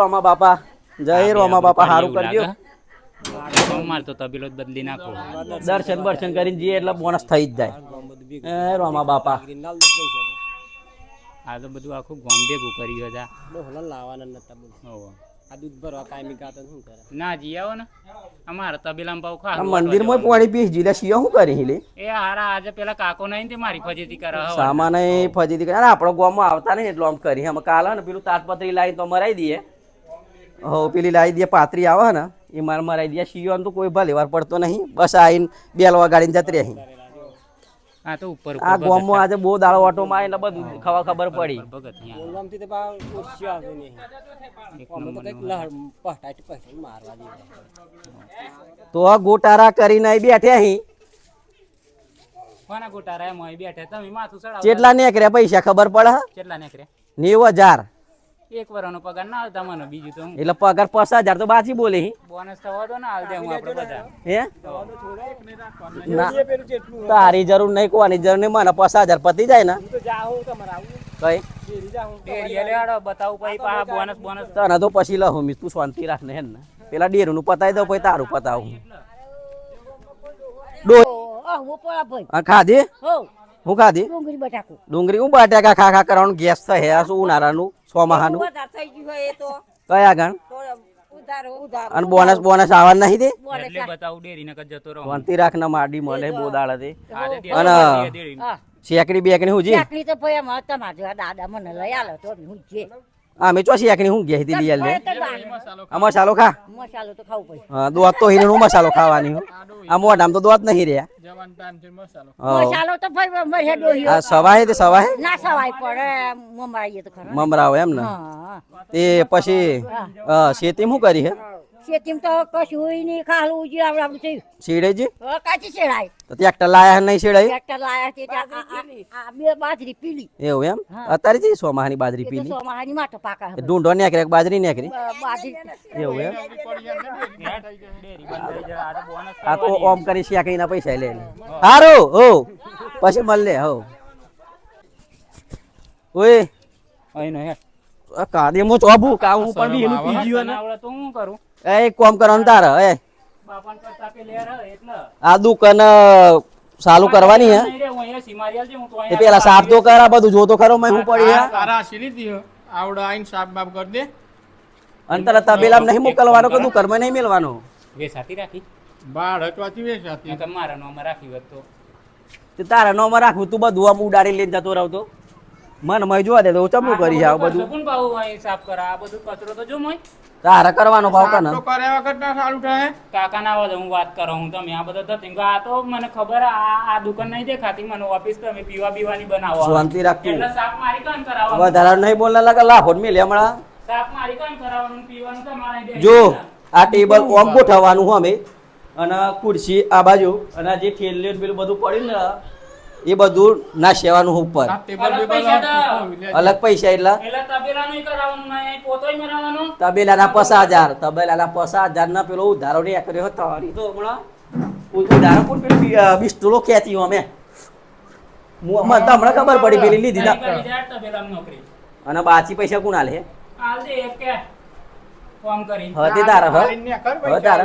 રોમા બાપા. જય રોમા બાપા સારું કરજો. માર તો તબેલો બદલી નાખો. દર્શન બર્શન કરીને જઈએ એટલે બોનસ થઈ જ જાય. એ રોમા બાપા. આ તો બધું આખું ગોમ ભેગું કર્યું હતા લાવવાના નતા બોલ. આ દૂધ ભરવા કાયમી કાતો શું કરે ના જી આવો ને. અમારા તબેલામાં પાવ આ મંદિર મંદિરમાં પાણી પીસ જીલે સિયો શું કરી લે એ હારા આજે પેલા કાકો નહીં તે મારી ફજીતી કરે. સામાન ફજીતી કરે. આપણો ગામમાં આવતા નહીં એટલું આમ કરી. અમે કાલે ને પેલું તાટપત્રી લાવી તો મરાઈ દઈએ. હો પેલી લાવી દે પાતરી આવે ને એ માર મરાઈ દે. સિયો તો કોઈ ભલે વાર પડતો નહીં. બસ આવીને બેલવા ગાડીને જતી રહી. આ તો ઉપર આ ઉપર આજે બહુ ઓટોમાં આવીને બધું ખબર ખબર પડી. તો બા આવે નહીં. મારવા તો ગોટારા કરીને બેઠ્યા અહીં કોના ગોટા રહ્યા મોય તમે માથું ચડાવો. કેટલા નીકળ્યા પૈસા ખબર પડે? કેટલા નીકળ્યા નેવું હજાર. એક વરનો પગાર ના આવતા મને બીજું તો એટલે પગાર પચાસ હજાર તો બાજી બોલે બોનસ થવા દો ને હાલ દે હું આપણે બધા. હે? ના. તારી જરૂર નહીં કોની જરૂર નહીં મને પચાસ હજાર પતી જાય ને. કઈ? તને તો પછી લઉં મી તું શાંતિ રાખ ને. પેલા ડેરું પતાવી દઉં પછી તારું પતાવું ડો હું પોળા ભાઈ. આ ખાધી? હું. ખાધી? ડુંગળી બટાકું. ડુંગળી હું બટાકા ખા ખા કરવાનું ગેસ તો હે શું ઉનાળાનું? એ તો. કયા ગણ? તો ઉધારો. ઉધારો. અને બોનસ બોનસ આવવા નહીં દે? એટલે બતાવું ડેરી નકર જતો રહો. વંતી રાખ ના માડી મળે બહુ દાડા દે અને શેકડી બેકડી હું જી? ચાકરી તો ભાઈ અમારે તમારા દાદા મને લઈ આલો તો હું જે. અમે ચો શેકડી હું ઘેરથી લઈ આ મસાલો ખા? મસાલો તો ખાવું પડે. હા દોત તો હીરો મસાલો ખાવાની હો. આ આમ તો દોત નહીં રહ્યા. છે મસાલો. તો ભાઈ મરે ડોહી આ સવાય તે સવાય? ના સવાય પડે મમરાઈએ તો ખરા મમરાવ એમ ને? હા. તે પછી અ, શેતીમાં શું કરી હે? શેતીમ તો કશું નહીં ખાલું જે આપણે આપણું થયું. શેડેજી હવે કાચી શેડાય તો ટ્રેક્ટર લાયા નહીં શેડાઈ? ટ્રેક્ટર લાયા છે આ- આ- આ બે બાજરી પીલી. એવું એમ? અત્યારે જી સોમાહાની બાજરી એ તો પીલી. સોમાહાની પાકા ઢૂંઢો નીકળે બાજરી નીકળી બાજરી. એવું એમ? ડેરી બંધ થઈ જાય આજે બોનસ આ તો ઓમ કરી શેકડીના પૈસા લે હારું હો. પછી મળે હો. ઓય. અહીં આ કાદીમાં ચોબુ કા હું પણ બી એનું પી ગયું ને. આવડે તો હું કરું? એ એક કામ કરવાનું તારે એ. બાપણ કરતા કે લેર એટલે. આ દુકાન સાલુ કરવાની હે. હું અહીંયા સીમારિયાલ છે હું તો એ અહીંયા પેલા સાફ તો કરા બધું બધું જોતો ખરો મેં હું પડી હે. તારા સીલી દીયો આવડે આઈન સાફ બાફ કર દે. અંતર તારા તબેલામાં નહીં મોકલવાનો કે દુકાનમાં નહીં મેલવાનો? વે સાથી રાખી. બાળ હટવાથી વેચાતી નકર મારા નોમાં રાખી હોત તો. તે તારા નોમાં રાખું તું બધું આમ ઉડાડી લઈને જતો રહતો મન મય જોવા દે તો હું ચમનું કરી આવું બધું. કોણ પાવું અહીં સાફ કરા આ બધું કચરો તો જો મય. તારે કરવાનો ભાવ કને? તો કરે વગર ના સારું થાય. કાકા ના આવે હું વાત કરો હું તમે આ બધા ધતિંગ આ તો મને ખબર આ આ દુકાન નહીં દેખાતી મને ઓફિસ તમે પીવા પીવાની બનાવો. શાંતિ રાખતું એટલે સાફ મારી કાન કરાવવાનું વધારે નહીં બોલના લાગે લાખો મેલે હમણાં. સાફ મારી કાન કરાવવાનું પીવાનું તમારે દે જો આ ટેબલ ઓમ ગોઠવવાનું હું અમે. અને ખુરશી આ બાજુ અને આ જે ઠેલ્યું પેલું બધું પડ્યું ને એ બધું નાશેવાનું ઉપર. અલગ પૈસા તો. અલગ પૈસા એટલા? તબેલા ના પસા હજાર તબેલા ના પસા પચાસ હજાર. ના પેલો ઉધારો ને કર્યો હતો તો હમણાં ઉધારો પેલું ખેંચી અમે. હું મને તો હમણાં ખબર પડી પેલી લીધી ના અને બાચી પૈસા કોણ હાલ કરી. હતી તારા હ. તારે?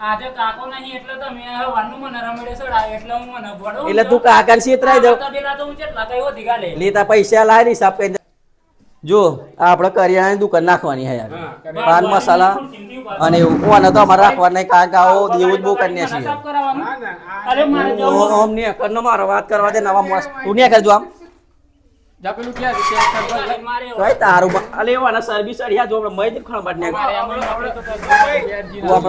આજે કાકો નહીં એટલે તમે હવાનું મને રમેડે સડાય એટલે હું મને ભણો એટલે તું કાકાને છેતરાઈ જાવ તો હું કેટલા કઈ લેતા પૈસા લાય ને કરી દે. જો આ આપણે કરિયાણાની દુકાન નાખવાની હે યાર. પાન મસાલા અને કોને તો અમારે રાખવા નહીં કારણ કે આવો દેવું જ બહુ કરીને છીએ ઓમ ને કરનો મારો વાત કરવા દે નવા માણસ તું ને કરજો આમ. જા પેલું ક્યાં છે? check કર બસ. મારે તોય તારું બ- અલે એવાના સર્વિસ અડિયા જો આપણે મય જ ખણબાટ ને મારે આમાં આપણે તો તું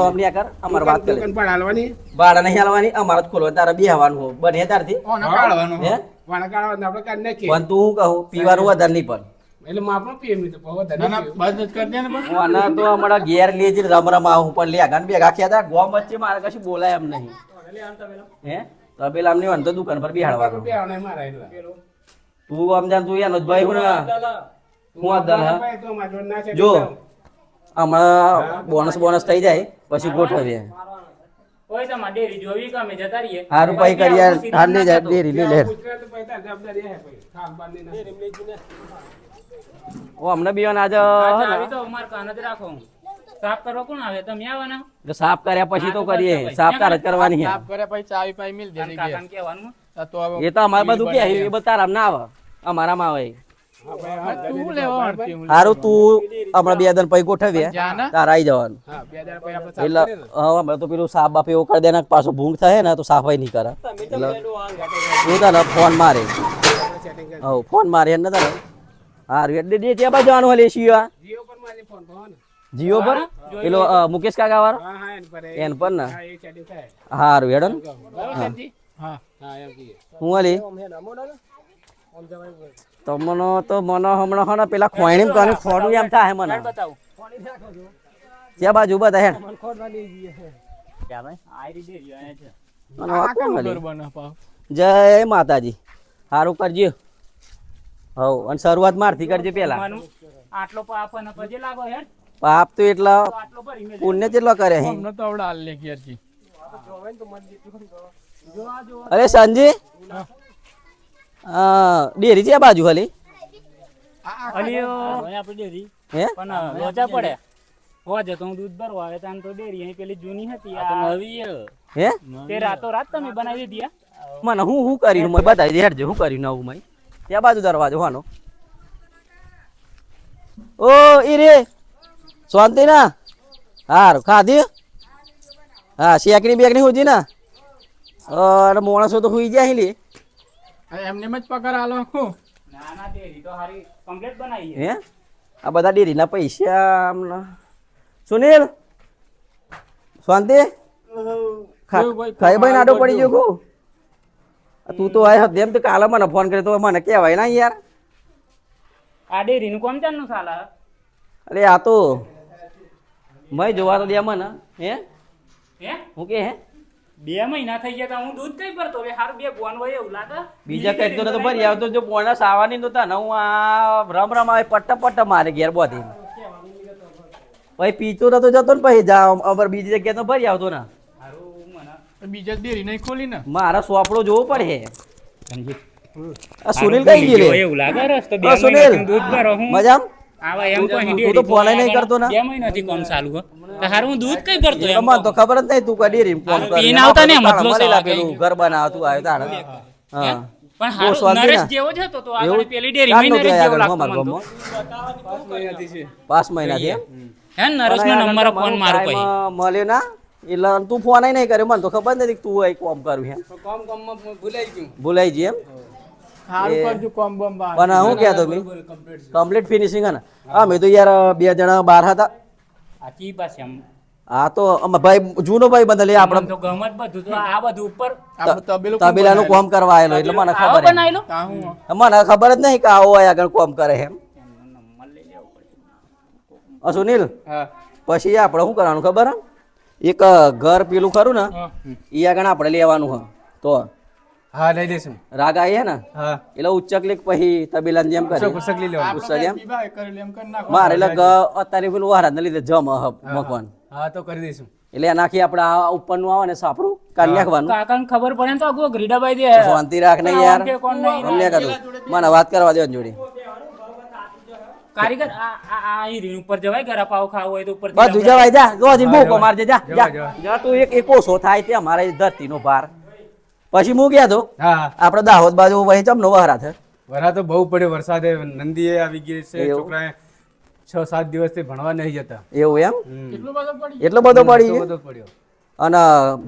આપણે આમ કર અમાર વાત કરે. દુકાન પણ હાલવાની? ભાડા નહીં હાલવાની અમારે જ ખોલવા તારે બેહવાનું હો. બને તારથી. ઓને કાઢવાનું. હે? વાણા કાઢવાનું આપણે કાઢી નાખીએ. પણ તું કહું પીવાનું વધારે નહીં પણ. એટલે માપનો પીએ મી તો બહુ વધારે ના, ના, બંધ કરી દે ને પણ. તો હમણાં ઘેર લેજી રમ રમ આવું પણ લે ગાન ભેગાખ્યા હતા ગોમ વચ્ચે મારે કશું બોલાય એમ નહીં. હે? નહીં વાંધો દુકાન પર બેહાડવાનું બેહવાના ય મારા એટલા. તું આમ જાન તું એનો જ ભાઈ હું ને હું આ દલ. તો જો હમણાં બોનસ બોનસ થઈ જાય પછી ગોઠવીએ. હારું પછી કરી યાર હાર જાય ડેરી લે. તો. ઓ અમને બી આજે તો સાફ કરવા કોણ આવે? તમે આવવાના? એટલે સાફ કર્યા પછી તો કરીએ. સાફ તાર જ કરવાની સાફ કર્યા પછી ચાવી પાઈ મિલ દે તો એ તો અમારે બધું કે એ બધા આરામ ના આવે. અમારામાં આવે હા, તું લેવા સારું તું હમણાં બે દન પછી ગોઠવીએ. તારા આવી જવાનું. એટલે હા તો પેલું સાફ બાપ એવું કરી દેના પાછું ભૂંગ થાય ને તો સાફાઈ નહીં કરે. એટલે હું તને ફોન મારે. હવ ફોન મારે ને. તને હારું એટલે ત્યાં બાજુ જવાનું હલે શિયા જીઓ પર મારી ફોન પર ને. જીઓ પર? પેલો મુકેશ કાકા વાળો? હા હા એન પર એ એન પર ને? એ હારું હેડો ને. હું. હલી? તમને તો મને હમણાં હે ને પેલા ખોયણી કાને ખોડું એમ થાય મને. બતાવું. ત્યાં બાજુ બને પાવ? જય માતાજી. સારું કરજો. હવ અને શરૂઆત મારથી કરજે પેલા. આટલો પાપ અને પછી લાગો હેડ. પાપ તો એટલા પુણ્ય કેટલો કરે હે? અમને તો આવડે હાલ લે ઘેરથી અરે સંજી હા. ડેરી છે આ બાજુ ખાલી? ડેરી. હે? પણ લોચા પડે. હોજે તો હું દૂધ ભરવા આવે ત્યાં તો ડેરી અહીં પેલી જૂની હતી આ નવી હે? તે રાતો રાત તમે બનાવી દીધી આ? મને હું હું કર્યું મને બતાવી દે હેડજો હું કર્યું નવું મય ત્યાં બાજુ દરવાજો હાનો ઓ ઈ રે. શાંતિ ના? હારું ખાધી? હા શેકડી બેકડી હોજી ના? અરે માણસો તો હુઈ જાય લે એમને જ પગાર આલો હું ના ના ડેરી તો હારી કમ્પ્લીટ બનાવી હે? આ બધા ડેરીના પૈસા આમના. સુનિલ શાંતિ? ખાઈ ભાઈ નાડો પડી ગયો કો તું તો આય હદેમ તો કાલે મને ફોન કર્યો તો મને કહેવાય ના યાર. આ ડેરીનું કોમ ચાલનું સાલા? અરે આ તો. મય જોવા તો દે મને હે? હે? હું કે હે? બે મહિના થઈ ગયા હું દૂધ કઈ ભરતો. હવે હાર બે ગોન હોય એવું લાગે. બીજા કઈ તો નતો ભરી આવતો જો બોનસ આવવાની નતા તને હું આ રમ રમ આવે પટ્ટ પટ્ટ મારે ઘેર બોધી. ભાઈ પીતો નતો જતો ને પછી જા અબર બીજી જગ્યાએ તો ભરી આવતો ને. હારું મને. તો બીજા ડેરી નહીં ખોલી ને? મારા સોપડો જોવો પડે. સમજી આ સુનિલ કઈ ગયો એવું લાગે રસ્તો. સુનિલ દૂધ ભરો. હું મજામ? આવા એમ તો અહીં તો ફોન નહીં કરતો ના? બે મહિનાથી કોમ ચાલુ હો. તો હું દૂધ કઈ ભરતો એમ? મને તો ખબર જ નહીં તું કઈ ડેરી ફોન હારું, પીને આવતા ને મતલબ મળી પેલું ઘર બનાવતું આવ્યો તારે. હા. પણ બહુ નરેશ જેવો જ હતો તો આગળ પેલી ડેરી ક્યારનો જેવો લાગતો મને તો. ગામમાં? પાંચ મહિનાથી એમ? હે ને નરેશનો નંબર ફોન મારો પછી. મળ્યો ના. એટલે તું ફોન નહીં કર્યો. મને તો ખબર નથી તું અહીં કોમ કર્યું એમ કોમ કોમ ભૂલાઈ ગયું. ભૂલાઈ જઈ એમ? સારું કરજો કોમ બોમ બહાર. પણ હું કહેતો મેં કમ્પ્લીટ ફિનિશિંગ હે ને. મેં તો યાર બે જણા બહાર હતા. આ પાસે આમ? આ તો ભાઈ જૂનો ભાઈ બદલે મને આપણે તો ગમત બધું તો આ બધું ઉપર આપણે તબેલાનું કોમ કરવા આવેલો એટલે મને ખબર મને ખબર જ નહીં કે આવો આગળ કોમ કરે એમ. સુનિલ? પછી આપણે શું કરવાનું ખબર હે? એક ઘર પેલું ખરું ને હા. એ આગળ આપણે લેવાનું હ. તો હા લઈ દઈશું રાગ આવી ને? હા. એટલે ઉચ્ચક લેખ પછી તબેલાને જેમ કરે. લઈ લેવાનું. પુસ્તક એમ? મારે એટલે અત્યારે પેલું વહારાને લીધે જમ મકવાન. હા તો કરી દઈશું. એટલે નાખી આપણે આ ઉપરનું આવે ને સાપરું કાઢી નાખવાનું કાકાને ખબર પડે તો આગો ગ્રીડાબાઈ દે. શાંતિ રાખ નહીં યાર. કોણ કરું મને વાત કરવા દેવાની જોડી. કારીગર આ આ આ હીરી ઉપર જવાય ગરા પાવ ખાવ હોય તો ઉપર બધું જવાય જા રોજ ભૂકો મારજે જા જા. જા તું એક એકો સો થાય તે અમારે ધરતીનો ભાર. પછી હું ગયા તો? હા. આપણે દાહોદ બાજુ વહી ચમનો વહરા છે. વરા તો બહુ પડ્યો વરસાદે નંદીએ આવી ગઈ છે છોકરા છોકરાએ છ સાત દિવસથી ભણવા નહીં જતા. એવું એમ? એટલું બધું પડી એટલો બધો પડ્યો અને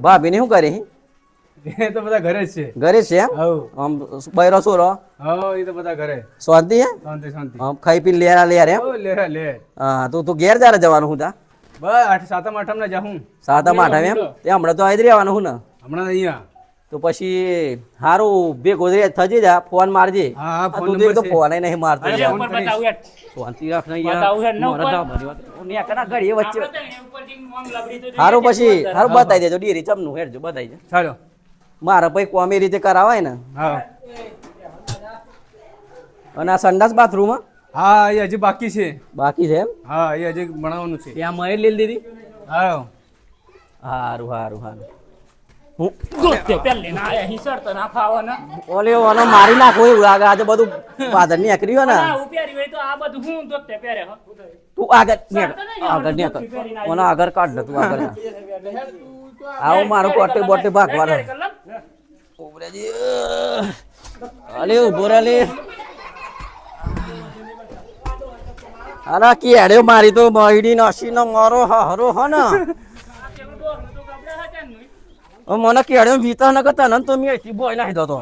ભાભીને શું કરી એ તો બધા ઘરે જ છે. ઘરે જ છે એમ? હવ આમ બૈરો સોરો હા એ તો બધા ઘરે. શાંતિ હે? શાંતિ શાંતિ. આમ ખાઈ પી લેરા લેર એમ? લેરા લે લે હા તું તું ઘેર જારે જવાનું હું તા? બસ આઠ સાતમ આઠમ ના જાઉં સાતમ આઠમ એમ? તે હમણાં તો આઈ જ રહેવાનું હું ને? હમણાં અહીંયા. તો પછી હારું બે ગોદરી થજી જા ફોન મારજે. હા, ફોન તું તો તો નંબર છે. ફોન નહીં મારતો અરે બતાવું યાર. શાંતિ રાખ ને યાર, ન યાર ઉપર. મોઢા તો ભરી વાત. ઓ, ન્યા કના ઘડીએ વચ્ચે આપણે તો એની ઉપરથી આમ લબડી તો જોઈએ હારું પછી. હારું બતાવી દેજો ડેરી ચમનું હેડજો બતાવી દે ચાલો. મારે ભાઈ કોમી રીતે કરાવાય ને? હા. અને આ સંડાસ બાથરૂમ હા એ હજી બાકી છે. બાકી છે એમ? હા એ હજી બનાવવાનું છે. ત્યાં મહેર લીધી દીધી. હા. હારું હારું હારું. ઓલે ઓનો મારી નાખો એવું લાગે આજે બધું વાદળ નીકળી હોય ને. તો આગળ આગળ ઓનો આગળ કાઢ ને તું આગળ. આવો મારો કોટે બોટે ભાગવાનો. અલે ઊભો રે અરે કેડ્યો મારી તો બૈડી નસી નો મારો હરો હ ને પેલું ડોરનું તો ગબડે હતા ને. ઓ મને કેડે વીતા ન કરતા અનંત તો મી અહીંથી બોય નાખી દો તો.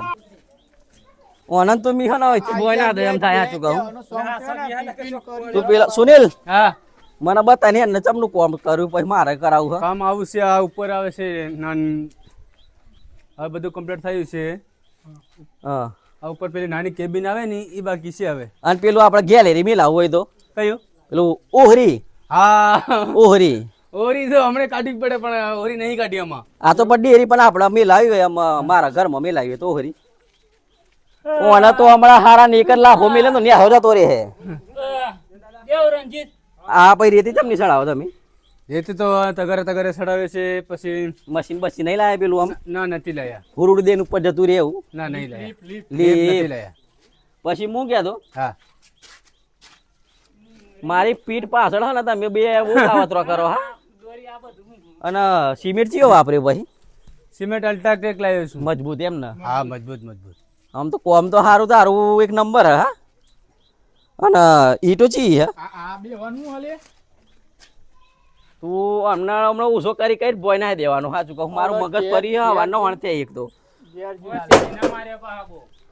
અનંત તો મી હન અહીંથી બોય ના દે એમ થાય હાચું કહું. તું પેલા સુનિલ? હા. મને બતા ને એને ચમનું કોમ કર્યું પછી મારે કરાવું હ. કામ આવું છે આ ઉપર આવે છે નાન હવે બધું કમ્પ્લીટ થયું છે. હા. આ ઉપર પેલી નાની કેબિન આવે ને એ બાકી છે હવે. અને પેલું આપણે ગેલેરી મિલાવું હોય તો. કયું? પેલું ઓહરી. હા. ઓહરી. ઓરી તો હમણાં કાઢી પડે પણ ઓરી નહીં કાઢી આમાં. આ તો પડી એરી પણ આપણે અમે લાવી એમ મારા ઘરમાં મિલાવી લાવી તો ઓહરી ઓને તો હમણાં હારા ને એક જ લાભો મિલે તો ન્યા જતો રે હે. દેવ રંજીત આ પછી રેતી ચમની સડાવો તમે? રેતી તો તગરે તગરે ચડાવે છે પછી મશીન બસી નહીં લાયા પેલું આમ? ના નથી લાયા. હુરુડ દેન ઉપર જતું રે એવું ના નહીં લાયા. લીપ. નથી લાયા. પછી હું તો? હા. મારી પીઠ પાછળ હા ને તમે બે બહુ કાવતરો કરો હું? અને સિમેન્ટ ચિયો વાપર્યો પછી? સિમેન્ટ અલ્ટ્રાટેક લાવ્યો છું. મજબૂત એમ ને? હા મજબૂત મજબૂત. આમ તો કોમ તો સારું તારું એક નંબર હા અને ઈટો ચી હે? આ આ બે વાનું હાલે? તું હમણાં હમણાં ઉસો કરી કઈ બોય ના દેવાનું સાચું કહું. મારું મગજ ફરી હવાનો વણતે એક તો.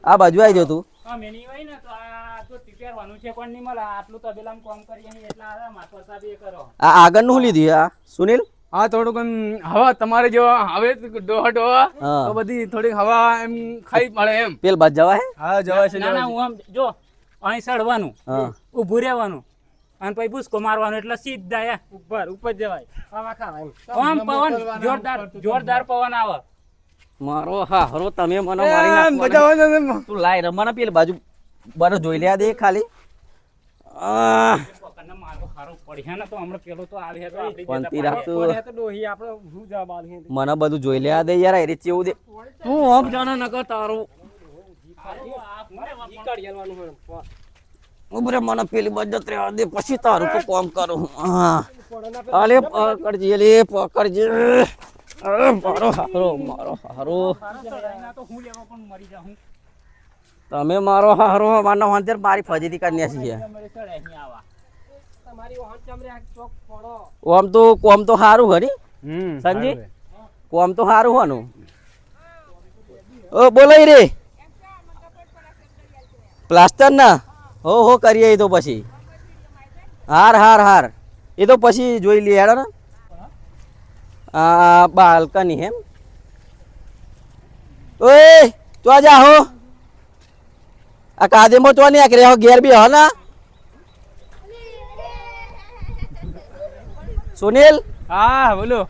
આ બાજુ આવી તું પહેરવાનું છે પણ નહીં મળે આટલું તબેલામાં કામ કરીએ છીએ એટલે આ માથો સાહેબ કરો. આ આગળનું શું લીધું આ? સુનિલ? હા થોડુંક એમ હવા તમારે જો હવે ડોહા ડોહા તો બધી થોડીક હવા એમ ખાઈ મળે એમ. પેલ બાદ જવા હે? હા જવાય છે ના ના હું આમ જો અહીં સડવાનું ઊભું રહેવાનું અને પછી ભૂસકો મારવાનો એટલે સીધા એ ઉપર ઉપર જવાય. આમ પવન જોરદાર જોરદાર પવન આવે. મારો હા હરો તમે મને મારી નાખો તું લાય રમવાના પેલી બાજુ. બરસ જોઈ લે દે ખાલી. મને બધું જોઈ લે દે યાર એરી ચેવું દે. હું આમ જાણે નકર તારું. ઉભરે મને પેલી બજત રહેવા દે પછી તારું તો કોમ કરું. હા અલે પકડજે લે પકડજે. મારો હારો મારો હારો. તો હું લેવા પણ મરી જાઉં. તમે મારો હારો માનો અંતર મારી ફજીતી કન્યા છીએ ઓમ તો કોમ તો સારું હરી સંજી? કોમ તો સારું હોનું ઓ બોલાઈ રે. પ્લાસ્ટર ના? હો હો કરીએ એ તો પછી. હાર હાર હાર. એ તો પછી જોઈ લઈએ હેડો ને. બાલ્કની હેમ ઓય તો જા હો. આ કાદેમાં તો નહીં આકરે ઘેર બી હો ના. સુનિલ? હા બોલો.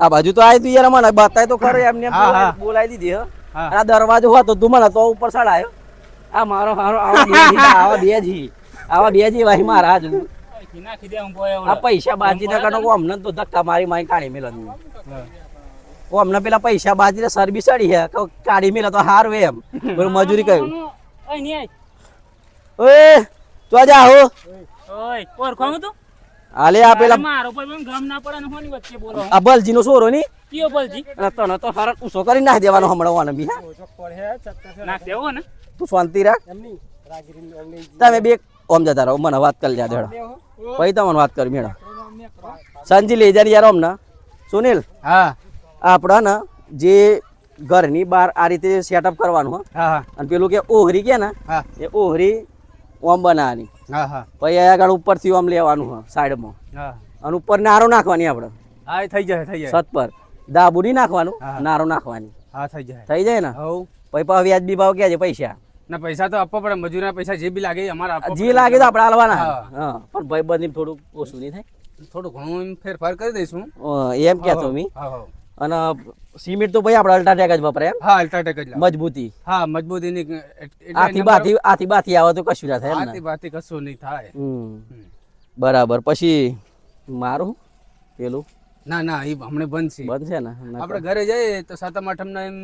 આ બાજુ તો આવી તું યાર મને બતાય તો ખરો એમને બોલાવી દીધી હો. આ દરવાજો હતો તું મને તો ઉપર ચડાયો. આ મારો મારો આવા બે જી આવા બે જી. બે ભાઈ મારા જ આ પૈસા બાજી ના કનો અમને તો ધક્કા મારી મારી કાઢી મેલો અમને પેલા પૈસા બાજી ને સરબી સડી હે કાઢી મેલો તો હારું એમ. મજૂરી કહ્યું અહીં નહીં ઓય તો જા હો ઓય ઓળખાણું તું? આલે આ પેલા મારો પર ગમ ના પડે ને હોની વચ્ચે બોલો. આ બલજી નો સોરો ની? કયો બલજી? અને તને તો હારા ઉસો કરી ના દેવાનો હમણાં વાને બી હા? નાખ દેવો ને. તું શાંતિ રાખ. તમે બે ઓમ જતા રહો મને વાત કરી લ્યા દેડો પછી તમને વાત કરી મેળો. સંજી લઈ જાય યાર ના સુનિલ હા. આપણા ને જે ઘરની બહાર આ રીતે સેટઅપ કરવાનું હો. અને પેલું કે ઓહરી કે ને એ ઓહરી ઓમ બનાવવાની. પછી આગળ ઉપરથી ઓમ લેવાનું હો સાઈડમાં. અને ઉપર નારો નાખવાની આપણે. હા થઈ જાય થઈ જાય. છત પર. દાબુ નહીં નાખવાનું. નારો નાખવાની. હા થઈ જાય. થઈ જાય ને? હવ પછી પાછું વ્યાજબી ભાવ ક્યાં છે? પૈસા. ના પૈસા તો આપવા પડે. મજૂરના પૈસા જે બી લાગે અમારે જે લાગે તો આપણે હાલવાના. હા. પણ ભાઈ બંધ થોડું ઓછું નહીં થાય. થોડું ઘણું ફેરફાર કરી દઈશું. એમ કહેતો મી? હા હા. અને સિમેન્ટ તો ભાઈ આપણે અલ્ટ્રાટેક જ વપરાય એમ. હા અલ્ટ્રાટેક જ મજબૂતી. હા મજબૂતીની આથી બાથી આથી બાથી આવે તો કશું ના થાય આથી બાથી કશું નહીં થાય. બરાબર. પછી મારું? પેલું? ના ના એ હમણાં બંધ છે. બંધ છે ને? આપણે ઘરે જઈએ તો સાતમ આઠમના એમ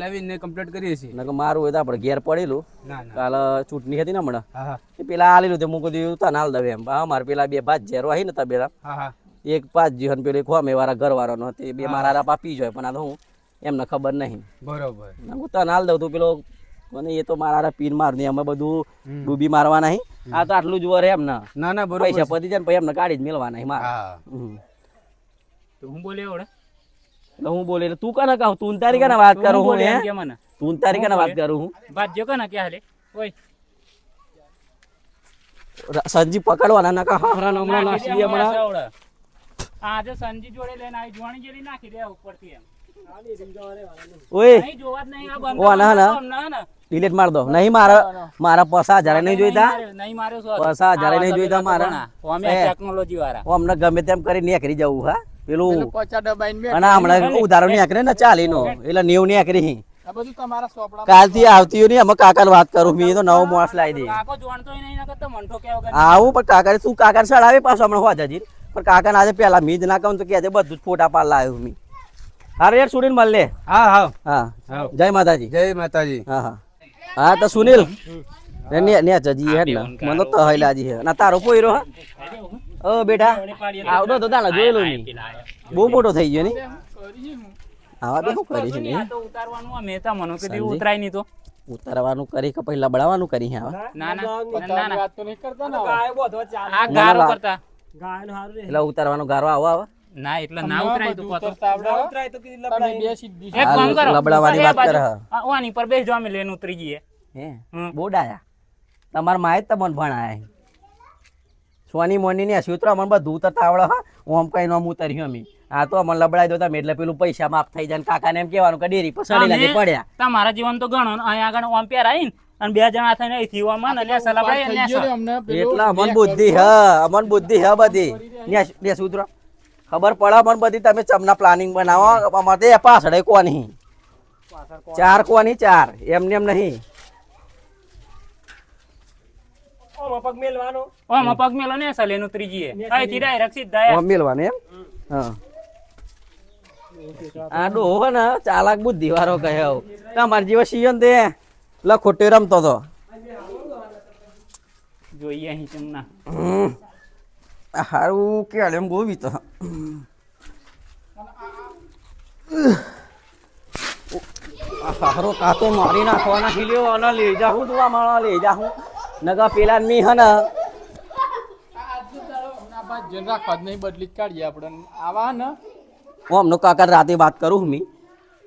લાવીને કમ્પ્લીટ કરીએ છીએ. નકર મારું હોય તો આપણે ઘેર પડેલું. ના ના. કાલે ચૂંટણી હતી ને હમણાં. પેલા આલેલું તે મૂકી દીધું તને હાલ દવે એમ. હા મારે પેલા બે ભાત ઝેરો આવી ને તબેલા હા હા. એક પાંચ જીવન પેલું એક હોમે વાળા ઘરવાળાનો તે બે મારા રાપા પી જાય પણ આ તો હું એમને ખબર નહીં. બરોબર. હું તને હાલ દઉં તું પેલો મને એ તો મારા હારા પીન માર ને અમે બધું ડૂબી મારવા નહીં. આ તો આટલું જ વર એમ ના ના બરોબર પૈસા પતી જાય ને પછી એમને કાઢી જ મેળવા નહીં મારે. હા. બોલે એટલે હું બોલે એટલે તું કને કહું? તું તારી કને વાત કરું હું બોલે હે? મને. તું તારી કને વાત કરું હું? વાત જો કને કે હાલે. ઓય. સંજીવ પકડવાના નકા? હમણાં ને હમણાં. નાખી નાસી હમણાં. આજે સંજી જોડે લઈને આવી જોણી જેલી નાખી દે ઉપરથી એમ. ઓય. જોવા જ નહીં આ બંધ ઓ, ના, ના. ના ના. ડિલીટ માર દો. નહીં મારા મારા પૈસા હજારે નહીં જોઈતા? નહીં પૈસા હજારે નહીં જોઈતા મારા? અમે ટેકનોલોજી વાળા. ઓ અમને ગમે તેમ કરી નેકરી જવું હા? પેલું અને હમણાં ઉધારો નેકરે ને ચાલી નો એટલે નેવું નેકરી આ બધું કાલથી આવતી હોય ને અમે કાકા વાત કરું મેં તો નવો માણસ લાવી દે. આવું પણ કાકા તું કાકા સડાવે પાછો હમણાં હોવા જજી. પણ કાકા આજે પેલા મીજ ના કહું તો કે બધું જ ફોટા પાડ લાવ્યો મી હારે યાર સુનિલ મળ હા હા હા હા. જય માતાજી જય માતાજી હા હા હા તો સુનિલ ને ને ને જજી હે ને મને તો તહેલાજી હે ના તારો પોઈરો હા ઓ બેટા આવડો તો તાલા જોયેલો નહીં બહુ મોટો થઈ ગયો ની આવા તો શું કરી છે ને તો ઉતારવાનું આ મેં મનો કે ઉતરાયની તો ઉતારવાનું કરી કે પહેલા બળાવવાનું કરી હે હવે ના ના ના ના વાત તો નહીં કરતા ને. આ ગારો કરતા એટલે ઉતારવાનો ગારો આવો આવે. ના એટલે ના ઉતરાય તો કહો તો. ઉતરતા આવડે બે સીધી એક કામ કરો. લબડાવાની વાત કરે ઓની પર બેસજો અમે લઈને ઉતરી જઈએ. હે હમ. બહુ ડાયા તમારા માએ તમને ભણાયા સોની મોની ને સૂત્ર અમને બધું ઉતરતા આવડે હા. ઓમ કઈ નોમ ઉતર્યું અમે. આ તો અમને લબડાઈ દો તમે એટલે પેલું પૈસા માફ થઈ જાય ને કાકાને એમ કહેવાનું કે ડેરી પર સડી લાગે પડ્યા. તમારા જીવન તો ગણો ને અહીંયા આગળ ઓમ પેર આવીને અને બે જણા થઈને ઓમાં લ્યા અમને પેલું એટલા અમન બુદ્ધિ હ અમન બુદ્ધિ હ બધી. બે સૂત્ર ખબર પડે અમન બધી તમે ચમના પ્લાનિંગ બનાવો અમારે એ પાછળ કોની. ચાર કોની ચાર. એમને એમ નહીં. ઓમાં પગ મેલો ને સલે નું ત્રીજી અહીંથી ડાયરેક્ટ સીધા ઓમ મેલવાનું એમ? હા. આ ડોહો ને ચાલાક બુદ્ધિ વાળો કહે તમારી જેવા સિયન તે ખોટી રમતો તો જોઈએ અહીં ચમના હારું કેળે એમ ગોવી તો. હારો કાતો મારી નાખવાના હિલ્યો અને લઈ જાઉં તું આમાં લઈ જાઉં નગા પેલા મી હે ને આ રાખવા જ નહીં બદલી કાઢીએ આપણે. આવા ને. હું અમનો કાકા રાતે વાત કરું હું મી.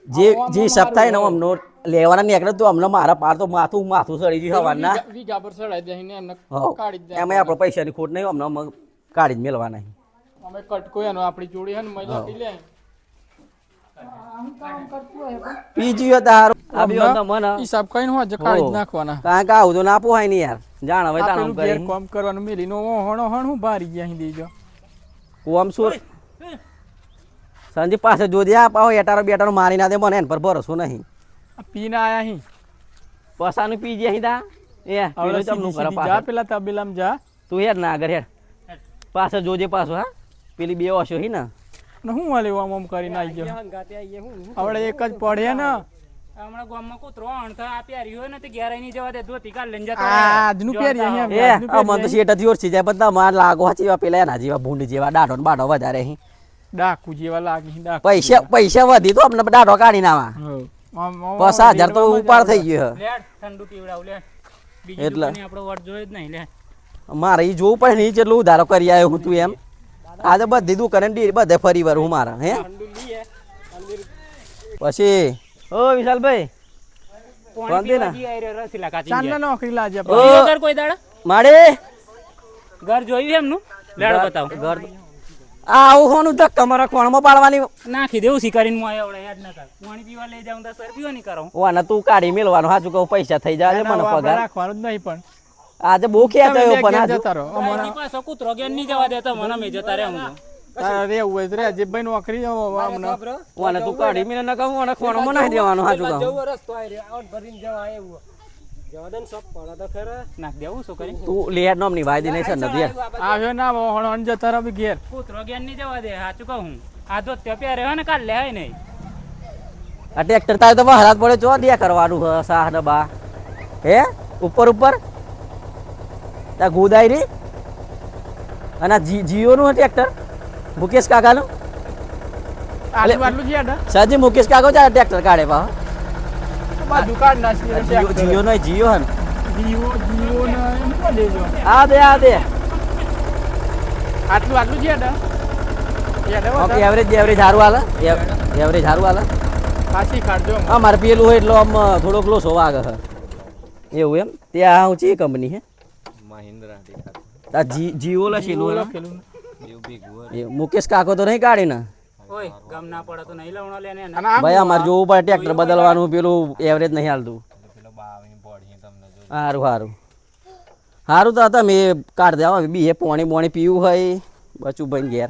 જે જે હિસાબ થાય ને અમનો લેવાના નીકળે તો અમને મારા પાર તો માથું માથું સડી ગયું હવાના. વીઘા પર ચડાઈ એમને કાઢી જ દે એમાં આપણે પૈસાની ખોટ નહીં અમને અમે કાઢી જ મેળવાના અમે કટકો એનો આપણી જોડી હે ને મહિલા પી લે. પીજી હતા હારું. આ બી onda મને હિસાબ કઈ હોય જ કાઢી નાખવાના. કારણ કે આવું તો ના પોહાય નહીં યાર. જાણ હવે તાણ કરી. કામ કરવાનું મેલી નો હણો હણ હું બારી ગયા અહીં દેજો. કોમ સુર સંજી પાસે જોજે આ પાહો એટારો બેટારો મારી ના દે મને એન પર ભરોસો નહીં. પીને આયા અહીં પસાનું પી અહીં તા? એ હવે પેલું ચમનું સીધી જા પેલા તબેલામાં જા. તું હેડ ના આગળ હેડ. પાછળ જોજે પાછો હા? પેલી બે ઓછો હી ને. ને હું વાલે આમ આમ કરીને આવી ગયો? હવે એક જ પડે ને. હમણાં ગામમાં કૂતરો અણથા આ પ્યારી હોય ને તે ઘેરાઈ નહીં જવા દે. ધોતી કાઢ લઈને જતો. આજનું પ્યારી અહીંયા એ આ મન તો શેઠથી ઓરસી જાય પણ માર લાગો જેવા પેલા એના જેવા ભૂંડ જેવા દાઢો ને બાઢો વધારે અહીં ડાકુ જેવા લાગી ડાકુ પૈસા પૈસા વધી તો અમને દાઢો કાઢી નાવા આમ- હજાર તો ઉપાડ થઈ ગયો ઠંડુ પીવડાવ લે. એટલે. આપણો વટ જોયો જ નહીં લે. મારે એ જોવું પડે નહીં જેટલું ઉધારો કરી આવ્યો હું તું એમ. આજે બધી દુકાને ડી- બધે ફરી વાર હું મારા હે? પછી? ઓ વિશાલભાઈ. બીજો ઘર કોઈ દાડા માડે ઘર જોયું એમનું? લેડ બતાવ. ઘર આવું તો તમારા કોણમાં પાડવાની. નાખી દેવું શિકારીને મોય આવડે યાદ ના કર. પાણી પીવા લઈ જાઉં તો સર પીવો નહીં કરો. વાના તું કાઢી મેલવાનું હાજુ કહું પૈસા થઈ જાય મને પગાર. રાખવાનું જ નહીં પણ. આજે બહુ કે બે પણ આજે. તારો અમારા પાસે કૂતરો ગયા નહીં જવા દેતો મને મે જતા રે હું તારે રહેવું હોય તો રે નોકરી આમને વાના તું કાઢી મેલે ન કહું કોણમાં નાખી દેવાનું હાજુ કહું. રસ્તો આવી રહ્યો આવું ભરીને જવા એવું નાખ દેવું શું તું લેર નોમની વાયદી નહીં સર નથી આવ્યો ના વહણ જતા રહો ઘેર. કૂતરો ગયા નહીં જવા દે સાચું કહું. આ તો તે પહેરે ને કાલ લે નહીં. આ ટ્રેક્ટર તારે તો વહરાત પડે ચો દે કરવાનું હ સાહ ને બા. હે? ઉપર ઉપર. તા ગોદાઈ રી. અને આ જીઓનું ટ્રેક્ટર મુકેશ કાકાનું. આટલું આટલું છે હેડ. સાજી મુકેશ કાકો ચાલે ટ્રેક્ટર કાઢે પા બધું દુકાન નાખી જીઓ જીઓ નો જીઓ હન જીઓ જીઓ ને એમ કો દેજો? આ દે આ દે. આટલું આટલું છે ઓકે એવરેજ એવરેજ હારું હાલે? એવરેજ હારું હાલે? ખાસી કાઢજો હા મારે પેલું હોય એટલે આમ થોડોક લોસો વાગે હે. એવું એમ? ત્યાં ઊંચી કંપની હે? આ જી જીઓ લખેલું મુકેશ કાકો તો નહીં કાઢી ને? ઓય ગમ ના પડે તો નહીં લવણો લે ને એને. અને આ ભાઈ અમારે જોવું પડે ટ્રેક્ટર બદલવાનું પેલું એવરેજ નહીં હાલતું. સારું સારું સારું તો હતા મેં કાઢ દેવા બી એ પોણી બોણી પીવું હોય બચું ભાઈ ઘેર.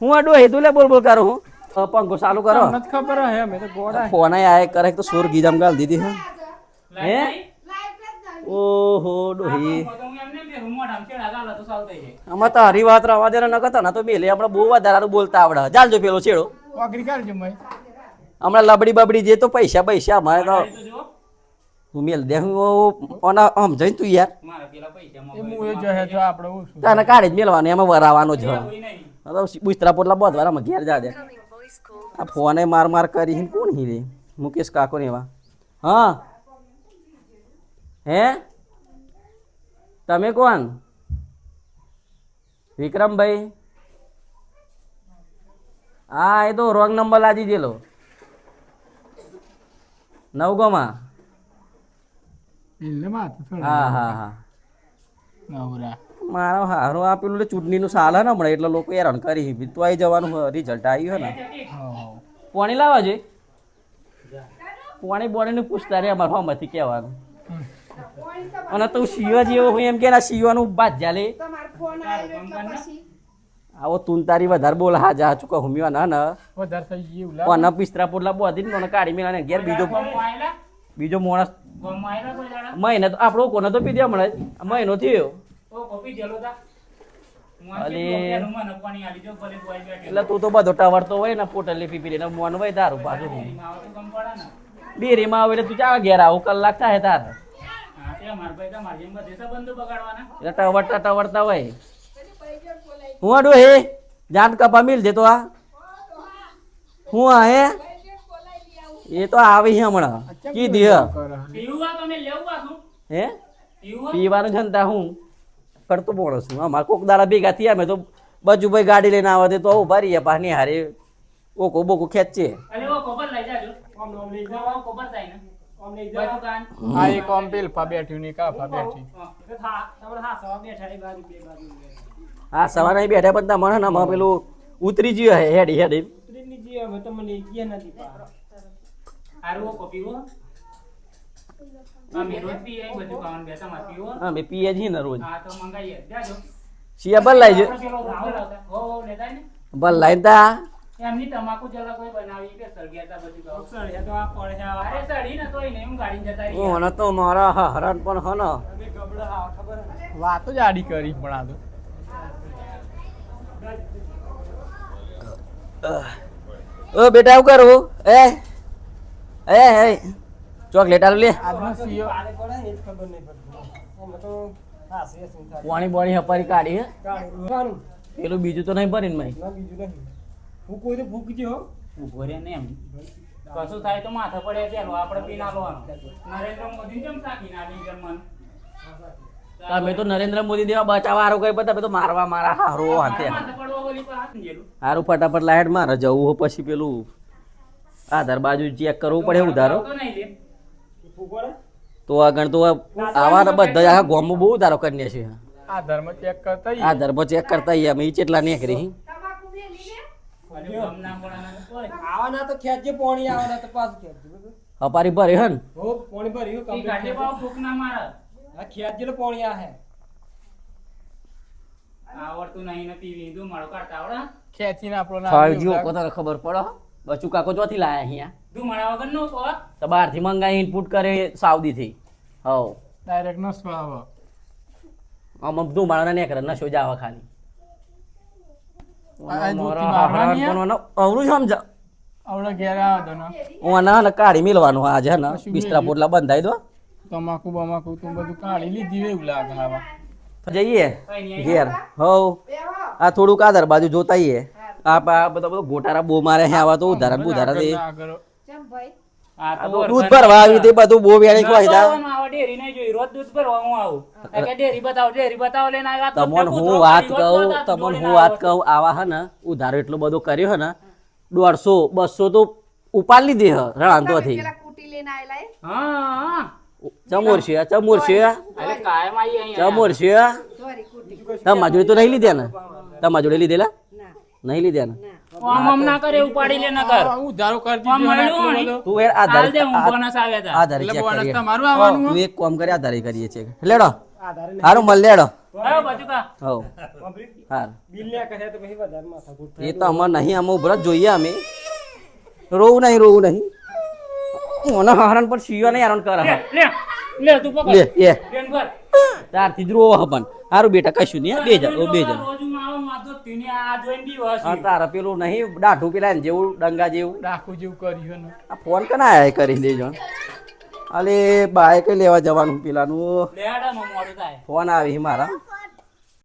હું અડો હેતુ લે બોલ બોલ કરું હું. પંખો ચાલુ કરો. ખબર હે અમે તો ગોડા ફોન આય કરે તો સોર ગીજામ ગાલ દીધી હે. હે? ઓહો ડોહી. ગાલો તો હરી વાત રવા દે ન કરતા ના તો બેલે. આપણે બહુ વધારાનું બોલતા આવડે. ચાલજો પેલો છેડો. હમણાં લબડી બબડી જે તો પૈસા પૈસા અમારે તો તો હું મેલ દે હું ઓના આમ જઈ તું યાર. તને કાઢી જ મેલવાનું એમાં વરાવાનો જ હોય. કોઈ નહીં. આ તો બુસ્તરા પોટલા બોધવાના ઘેર જા દે આ ફોને માર માર કરી કોણ હી રે મુકેશ કાકો ને એવા. હા. હે? તમે કોણ? વિક્રમભાઈ? હા એ તો રોંગ નંબર લાદી દેલો નવગોમાં. હા હા હા. મારો હારો આ પેલું ચૂંટણીનું સાલ હે ને હમણાં એટલે લોકો હેરાન કરી તો આવી જવાનું રિઝલ્ટ આવ્યું હે ને. પોણી લાવવા જોઈએ? પાણી બોણીને પૂછતા રે અમારે હોમાંથી કહેવાનું. અને તું શિવા જેવો હું એમ કે ના શિવાનું બાજ્યા લે આવો તું તારી વધારે બોલ હા જા ચૂકા હુમ્યો ના ના. વધારે થઈ ગયું પિસ્તરા પોટલા બોધી ને મને કાઢી મેળા ઘેર બીજો બીજો માણસ મહિને તો આપણો કોને તો પીધે હમણાં? મહિનો થયો. એટલે તું તો બધો ટાવરતો હોય ને પોટલી પીપી લઈને મોન હોય તારું પાછું ડેરીમાં આવે એટલે તું ચા ઘેર આવું કલાક થાય તાર. હા તે માર ભાઈ તમારે જેમ બધે સંબંધો બગાડવાના. એટલે ટવરતા ટવરતા હોય. હું આડું હે? જાન કપા મિલ દે તો આ? હું આ હે? એ તો આવી હે હમણાં. કીધી હ પીવું તમે લેવું પાછું હે? પીવું પીવાનું જનતા હું. કરતો માણસ છું. અમારે કોક દાડા ભેગા થયા અમે તો બાજુ ભાઈ ગાડી લઈને આવે તે તો ઊભા રહીએ પાણી હારે ઓકો બોકો ખેંચે. અરે ઓ કોબર લઈ જાજો. ઓમ ઓમ લઈ જાવ ઓ કોબર થાય ને. આ એક ઓમ પેલ ફા બેઠ્યું કા ફા બેઠી હા હા હા સવારે અહીં બેઠા પણ મને ને પેલું ઉતરી ગયું હે હેડ હેડ. ઉતરી ની કોપીવો હવે રોજ પીએ બધું ખાવાનું બે તમારે પીવો. હા મેં પીએ છીએ ને રોજ. હા તો મંગાઈએ. જાજો. શિયા બલ હો હો ને. બલ લાવીને તા એમની તમાકુ જલા કોઈ બનાવી કે સળગિયા તા બધું સળિયા તો આ પડે અરે સળી ને તોય નહીં હું ગાડી જતા રહી મને તો મારા હરણ પણ હન વાતો જ આડી કરી પણ આ તો. ઓ બેટા આવું કરું. એ એ એ ચોકલેટ આલું લે. આજનો સીઓ પાણી બોણી હપારી કાઢી હે. પેલું બીજું તો નહીં ભરીને મેં ઊભો રે ને એમ. કશું થાય તો માથે પડે પેલો આપણે પી ના લેવાનું. નરેન્દ્ર મોદી કેમ સાકી ના દી જમવાનું તમે તો નરેન્દ્ર મોદી દેવા બચાવવા હારું કઈ તમે તો મારવા મારા હારો હાથે. હારું ફટાફટ લાઈટ મારે જવું હોય પછી પેલું. આધાર બાજુ ચેક કરવું પડે ઉધારો. તો તો આગળ તો આવા ને બધા આખા ગોમ બહુ ઉધારો કરીને છે. આ ધર્મ ચેક કરતા ઈ. આધારમાં ચેક કરતા અમે ઈ ચેટલા નીકળી અને ગમ પડે ને કોઈ તો ખેંચજે પોણી તો પાછું ખેંચજે. બરોબર? હપારી હન હો પોણી. ફૂક ના મારે. હા ખેંચજે ને પોણી આ હે આવડતું નહીં ને મારો આવડે. આપણો ખબર પડો બચુ કાકો ચોથી લાયા અહીંયા. ધુમાડા વગર નો કો તો બહારથી મંગાવી ઇનપુટ કરે સાઉદીથી હો ડાયરેક્ટ નો સ્વાવ આમ ધુમાડા ને કરે નશો જાવા ખાલી આ જો મારા મારવાની હારાન હે? પણ ઓનો અવરું જ સમજા આવડે ઘેર આવે તો ઓના ને કાઢી મેલવાનું આજે હે ને. બિસ્તરા પોટલા બંધાઈ દો. તમાકુ બમાકુ તું બધું કાઢી લીધી એવું લાગે હવે તો જઈએ ઘેર. હવ. આ થોડુંક આધાર બાજુ જોતા આ બધા બધો ગોટારા બો મારે આવા તો ઉધારા ઉધારા દે. દૂધ ભરવા આવી તે બધું બહુ વેણી કોઈ ડેરી નહીં જોઈ રોજ દૂધ ભરવા હું આવું. કે ડેરી બતાવો ડેરી બતાવો લઈને આવ્યા તમોન હું વાત કહું તમને હું વાત કહું આવા હે ને ઉધારો એટલો બધો કર્યો હે ને દોઢસો બસો તો ઉપાડ લીધી હ રણાંતો થી હા. ચમોર છે ચમોર છે. ચમોર છે. તમારા જોડે તો નહીં લીધા ને તમારા જોડે લીધેલા? નહીં લીધા ને. ના કરે ઉપાડી લે ના કર કરી દીધો. બધો. તું યાર હાલ હું બોનસ આવ્યા હતા. આધાર એટલે બોનસ કરીએ. તમારું આવવાનું તું એક કામ કરી આધારે કરીએ છીએ. લેડો હારું મળ લેડો એ તો અમાર નહીં અમે ઉભરા જ જોઈએ અમે. રોવું નહીં રોવું નહીં. મને હરણ પણ સીવા નહીં હરણ કરે. લે તું પકડ. લે એ તારથી જ રોવો પણ હારું બેટા કશું નહીં હે, બે જણ ઓ બે જા રોજ હું આવું માથો તીને આ જોઈને બી વસ આ તારા પેલું નહીં દાઢું પેલા ને જેવું ડંગા જેવું. ડાકુ જેવું કર્યું ને. આ ફોન કના આયા કરી દેજો. અલે બાઈક લેવા જવાનું પેલાનું? લેડામાં મોડું થાય. ફોન આવી મારા.